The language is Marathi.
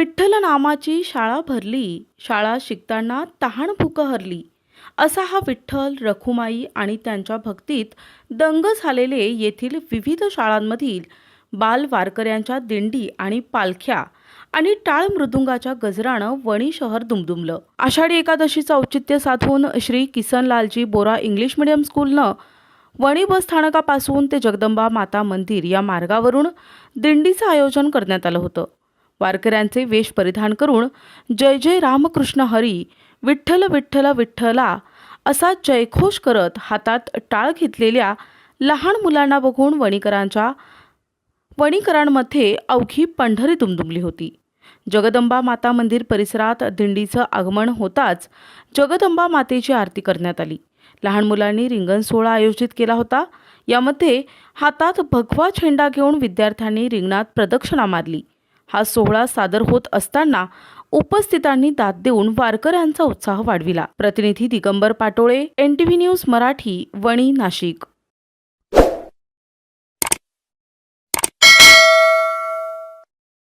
विठ्ठल नामाची शाळा भरली शाळा शिकताना तहान भूक हरली. असा हा विठ्ठल रखुमाई आणि त्यांच्या भक्तीत दंग झालेले येथील विविध शाळांमधील बाल वारकऱ्यांच्या दिंडी आणि पालख्या आणि टाळ मृदुंगाच्या गजरानं वणी शहर दुमदुमलं. आषाढी एकादशीचं औचित्य साधून श्री किसनलालजी बोरा इंग्लिश मिडियम स्कूलनं वणी बस स्थानकापासून ते जगदंबा माता मंदिर या मार्गावरून दिंडीचं आयोजन करण्यात आलं होतं. वारकऱ्यांचे वेश परिधान करून जय जय रामकृष्ण हरी विठ्ठल विठ्ठल विठ्ठला असा जयघोष करत हातात टाळ घेतलेल्या लहान मुलांना बघून वणीकरांच्या वणीकरांमध्ये अवघी पंढरी दुमदुमली होती. जगदंबा माता मंदिर परिसरात दिंडीचं आगमन होताच जगदंबा मातेची आरती करण्यात आली. लहान मुलांनी रिंगण सोहळा आयोजित केला होता. यामध्ये हातात भगवा झेंडा घेऊन विद्यार्थ्यांनी रिंगणात प्रदक्षिणा मारली. हा सोहळा सादर होत असताना उपस्थितांनी दाद देऊन वारकऱ्यांचा उत्साह वाढविला. प्रतिनिधी दिगंबर पाटोळे एन न्यूज मराठी वणी नाशिक.